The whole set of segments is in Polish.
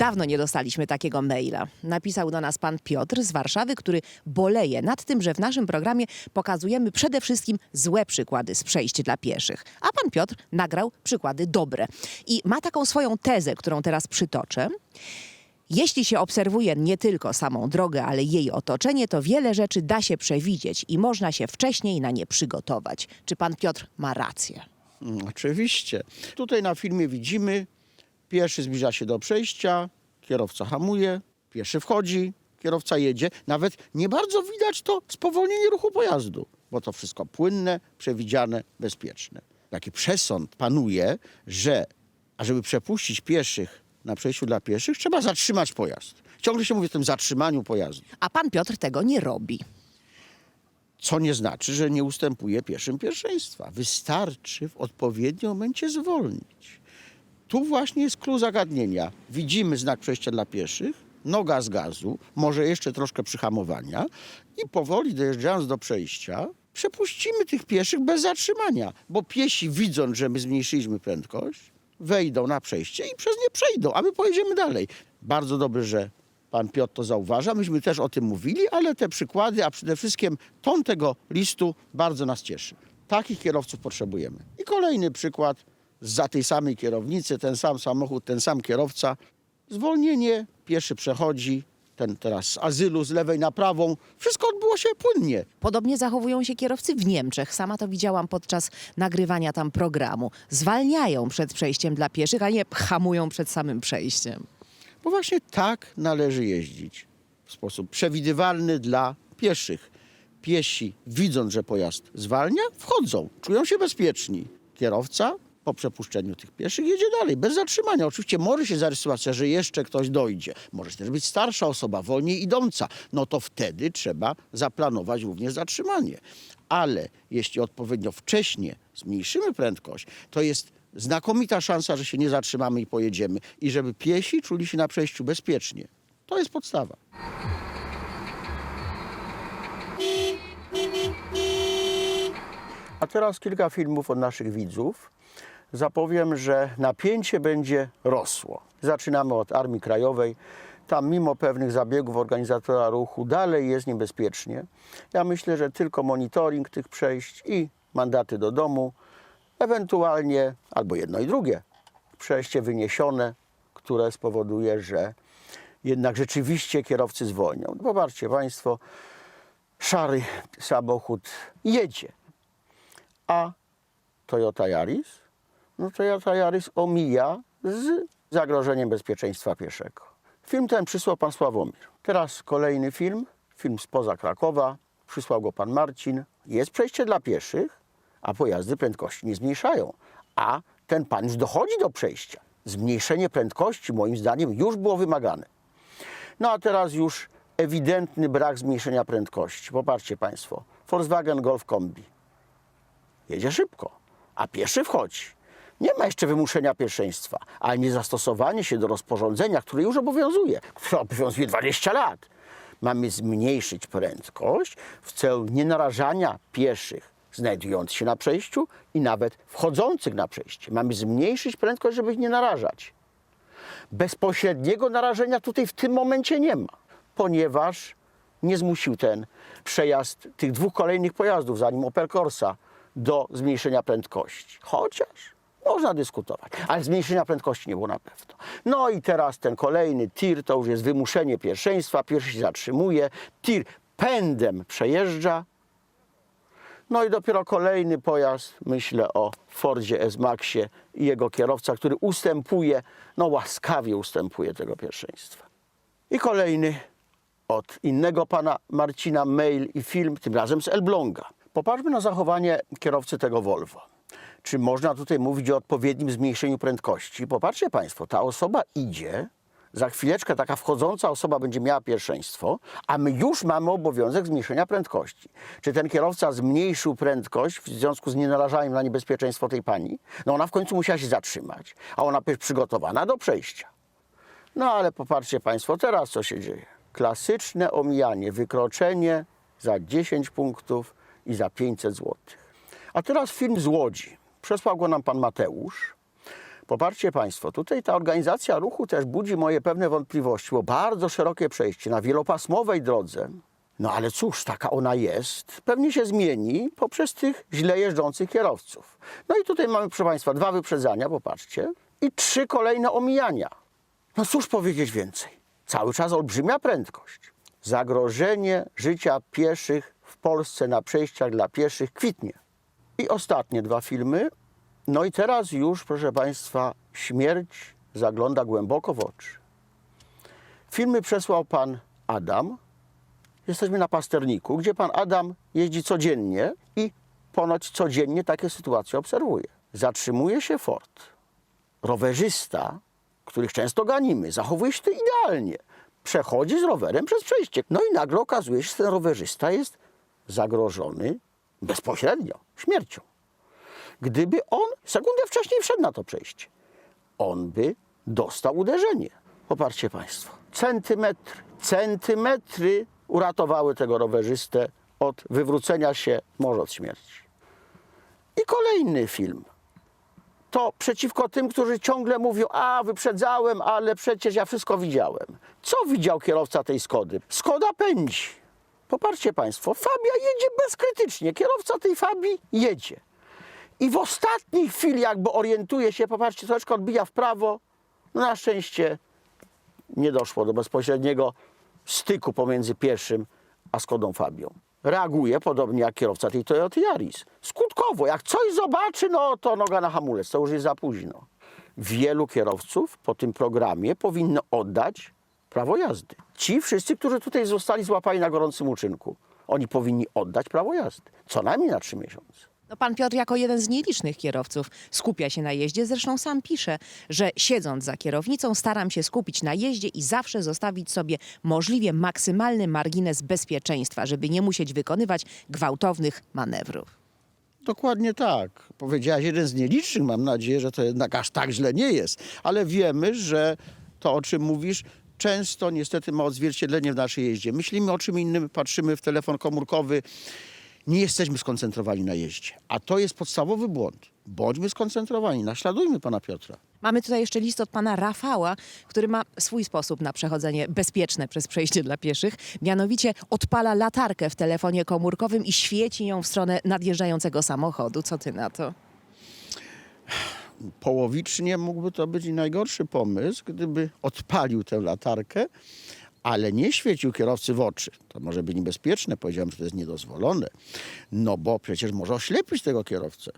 Dawno nie dostaliśmy takiego maila. Napisał do nas pan Piotr z Warszawy, który boleje nad tym, że w naszym programie pokazujemy przede wszystkim złe przykłady z przejść dla pieszych. A pan Piotr nagrał przykłady dobre. I ma taką swoją tezę, którą teraz przytoczę. Jeśli się obserwuje nie tylko samą drogę, ale jej otoczenie, to wiele rzeczy da się przewidzieć i można się wcześniej na nie przygotować. Czy pan Piotr ma rację? Mm, Oczywiście. Tutaj na filmie widzimy, pieszy zbliża się do przejścia, kierowca hamuje, pieszy wchodzi, kierowca jedzie. Nawet nie bardzo widać to spowolnienie ruchu pojazdu, bo to wszystko płynne, przewidziane, bezpieczne. Taki przesąd panuje, że ażeby przepuścić pieszych na przejściu dla pieszych, trzeba zatrzymać pojazd. Ciągle się mówi o tym zatrzymaniu pojazdu, A pan Piotr tego nie robi. co nie znaczy, że nie ustępuje pieszym pierwszeństwa. Wystarczy w odpowiednim momencie zwolnić. Tu właśnie jest klucz zagadnienia. Widzimy znak przejścia dla pieszych, noga z gazu, może jeszcze troszkę przyhamowania i powoli dojeżdżając do przejścia, przepuścimy tych pieszych bez zatrzymania, bo piesi widząc, że my zmniejszyliśmy prędkość, wejdą na przejście i przez nie przejdą, a my pojedziemy dalej. Bardzo dobrze, że pan Piotr to zauważa. Myśmy też o tym mówili, ale te przykłady, a przede wszystkim ton tego listu bardzo nas cieszy. Takich kierowców potrzebujemy. I kolejny przykład za tej samej kierownicy, ten sam samochód, ten sam kierowca. Zwolnienie, pieszy przechodzi, ten teraz z azylu, z lewej na prawą. Wszystko odbyło się płynnie. Podobnie zachowują się kierowcy w Niemczech. Sama to widziałam podczas nagrywania tam programu. Zwalniają przed przejściem dla pieszych, a nie hamują przed samym przejściem. Bo właśnie tak należy jeździć w sposób przewidywalny dla pieszych. Piesi, widząc, że pojazd zwalnia, wchodzą, czują się bezpieczni. Kierowca po przepuszczeniu tych pieszych jedzie dalej, bez zatrzymania. Oczywiście może się zdarzyć sytuacja, że jeszcze ktoś dojdzie. Może też być starsza osoba, wolniej idąca. No to wtedy trzeba zaplanować również zatrzymanie. Ale jeśli odpowiednio wcześnie zmniejszymy prędkość, to jest znakomita szansa, że się nie zatrzymamy i pojedziemy. I żeby piesi czuli się na przejściu bezpiecznie. To jest podstawa. A teraz kilka filmów od naszych widzów. Zapowiem, że napięcie będzie rosło. Zaczynamy od Armii Krajowej. Tam mimo pewnych zabiegów organizatora ruchu dalej jest niebezpiecznie. Ja myślę, że tylko monitoring tych przejść i mandaty do domu, ewentualnie albo jedno i drugie przejście wyniesione, które spowoduje, że jednak rzeczywiście kierowcy zwolnią. Popatrzcie Państwo, szary samochód jedzie, a Toyota Yaris, no Toyota Yaris omija z zagrożeniem bezpieczeństwa pieszego. Film ten przysłał pan Sławomir. Teraz kolejny film, film spoza Krakowa. Przysłał go pan Marcin. Jest przejście dla pieszych, a pojazdy prędkości nie zmniejszają. A ten pan już dochodzi do przejścia. Zmniejszenie prędkości moim zdaniem już było wymagane. No a teraz już ewidentny brak zmniejszenia prędkości. Popatrzcie Państwo, Volkswagen Golf Kombi. Jedzie szybko, a pieszy wchodzi. Nie ma jeszcze wymuszenia pierwszeństwa, ale niezastosowanie się do rozporządzenia, które już obowiązuje, które obowiązuje 20 lat. Mamy zmniejszyć prędkość w celu nienarażania pieszych znajdujących się na przejściu i nawet wchodzących na przejście. Mamy zmniejszyć prędkość, żeby ich nie narażać bezpośredniego narażenia tutaj w tym momencie nie ma, ponieważ nie zmusił ten przejazd tych dwóch kolejnych pojazdów, zanim Opel Corsa, do zmniejszenia prędkości. Chociaż można dyskutować, ale zmniejszenia prędkości nie było na pewno. No i teraz ten kolejny tir to już jest wymuszenie pierwszeństwa, pierwszy się zatrzymuje, tir pędem przejeżdża, no i dopiero kolejny pojazd, myślę o Fordzie S-Maxie i jego kierowca, który ustępuje, no łaskawie ustępuje tego pierwszeństwa. I kolejny od innego pana Marcina mail i film, tym razem z Elbląga. Popatrzmy na zachowanie kierowcy tego Volvo. Czy można tutaj mówić o odpowiednim zmniejszeniu prędkości? Popatrzcie Państwo, ta osoba idzie, za chwileczkę taka wchodząca osoba będzie miała pierwszeństwo, a my już mamy obowiązek zmniejszenia prędkości. Czy ten kierowca zmniejszył prędkość w związku z nienarażaniem na niebezpieczeństwo tej pani? No ona w końcu musiała się zatrzymać, a ona jest przygotowana do przejścia. No ale popatrzcie Państwo, teraz co się dzieje. Klasyczne omijanie, wykroczenie za 10 punktów i za 500 zł. A teraz film z Łodzi. Przesłał go nam pan Mateusz. Popatrzcie Państwo, tutaj ta organizacja ruchu też budzi moje pewne wątpliwości, bo bardzo szerokie przejście na wielopasmowej drodze. No ale cóż, taka ona jest. Pewnie się zmieni poprzez tych źle jeżdżących kierowców. No i tutaj mamy, proszę Państwa, dwa wyprzedzania, popatrzcie, i trzy kolejne omijania. No cóż powiedzieć więcej? Cały czas olbrzymia prędkość. Zagrożenie życia pieszych w Polsce na przejściach dla pieszych kwitnie. I ostatnie dwa filmy. No i teraz już, proszę Państwa, śmierć zagląda głęboko w oczy. Filmy przesłał pan Adam. Jesteśmy na pasterniku, gdzie pan Adam jeździ codziennie i ponoć codziennie takie sytuacje obserwuje. Zatrzymuje się Ford. Rowerzysta, których często ganimy, zachowuje się to idealnie. Przechodzi z rowerem przez przejście. No i nagle okazuje się, że ten rowerzysta jest zagrożony bezpośrednio śmiercią. Gdyby on sekundę wcześniej wszedł na to przejście, on by dostał uderzenie. Popatrzcie Państwo. Centymetry uratowały tego rowerzystę od wywrócenia się może od śmierci. I kolejny film. To przeciwko tym, którzy ciągle mówią, a wyprzedzałem, ale przecież ja wszystko widziałem. Co widział kierowca tej Skody? Skoda pędzi. Popatrzcie Państwo, Fabia jedzie bezkrytycznie. Kierowca tej Fabii jedzie. I w ostatniej chwili jakby orientuje się, popatrzcie, troszeczkę odbija w prawo. No na szczęście nie doszło do bezpośredniego styku pomiędzy pierwszym a Skodą Fabią. Reaguje podobnie jak kierowca tej Toyota Yaris. Skutkowo, jak coś zobaczy, no to noga na hamulec, to już jest za późno. Wielu kierowców po tym programie powinno oddać prawo jazdy. Ci wszyscy, którzy tutaj zostali złapani na gorącym uczynku, oni powinni oddać prawo jazdy. Co najmniej na trzy miesiące. No pan Piotr jako jeden z nielicznych kierowców skupia się na jeździe. Zresztą sam pisze, że siedząc za kierownicą staram się skupić na jeździe i zawsze zostawić sobie możliwie maksymalny margines bezpieczeństwa, żeby nie musieć wykonywać gwałtownych manewrów. Dokładnie tak. Powiedziałaś jeden z nielicznych. Mam nadzieję, że to jednak aż tak źle nie jest. Ale wiemy, że to, o czym mówisz, często niestety ma odzwierciedlenie w naszej jeździe. Myślimy o czym innym, patrzymy w telefon komórkowy. Nie jesteśmy skoncentrowani na jeździe. A to jest podstawowy błąd. Bądźmy skoncentrowani, naśladujmy pana Piotra. Mamy tutaj jeszcze list od pana Rafała, który ma swój sposób na przechodzenie bezpieczne przez przejście dla pieszych. Mianowicie odpala latarkę w telefonie komórkowym i świeci nią w stronę nadjeżdżającego samochodu. Co ty na to? Połowicznie mógłby to być najgorszy pomysł, gdyby odpalił tę latarkę, ale nie świecił kierowcy w oczy. To może być niebezpieczne, powiedziałem, że to jest niedozwolone, no bo przecież może oślepić tego kierowcę.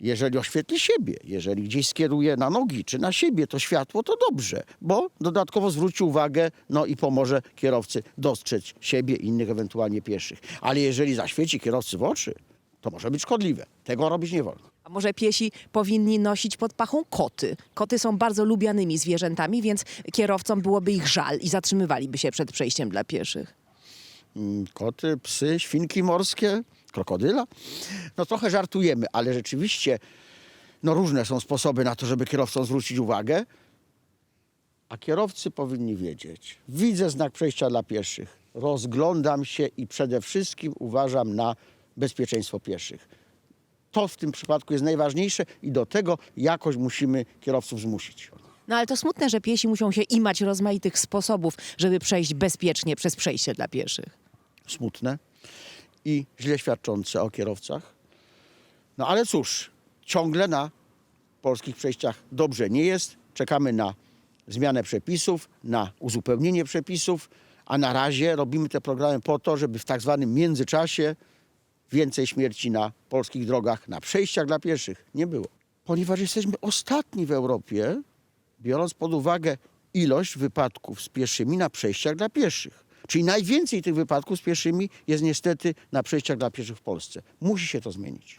Jeżeli oświetli siebie, jeżeli gdzieś skieruje na nogi czy na siebie to światło, to dobrze, bo dodatkowo zwróci uwagę no i pomoże kierowcy dostrzec siebie i innych ewentualnie pieszych. Ale jeżeli zaświeci kierowcy w oczy, to może być szkodliwe. Tego robić nie wolno. A może piesi powinni nosić pod pachą koty? Koty są bardzo lubianymi zwierzętami, więc kierowcom byłoby ich żal i zatrzymywaliby się przed przejściem dla pieszych. Mm, koty, psy, świnki morskie, krokodyla. No trochę żartujemy, ale rzeczywiście no różne są sposoby na to, żeby kierowcom zwrócić uwagę. A kierowcy powinni wiedzieć. Widzę znak przejścia dla pieszych. Rozglądam się i przede wszystkim uważam na bezpieczeństwo pieszych. To w tym przypadku jest najważniejsze i do tego jakoś musimy kierowców zmusić. No ale to smutne, że piesi muszą się imać rozmaitych sposobów, żeby przejść bezpiecznie przez przejście dla pieszych. smutne i źle świadczące o kierowcach. No ale cóż, ciągle na polskich przejściach dobrze nie jest. Czekamy na zmianę przepisów, na uzupełnienie przepisów, a na razie robimy te programy po to, żeby w tak zwanym międzyczasie więcej śmierci na polskich drogach, na przejściach dla pieszych nie było. Ponieważ jesteśmy ostatni w Europie, biorąc pod uwagę ilość wypadków z pieszymi na przejściach dla pieszych. Czyli najwięcej tych wypadków z pieszymi jest niestety na przejściach dla pieszych w Polsce. Musi się to zmienić.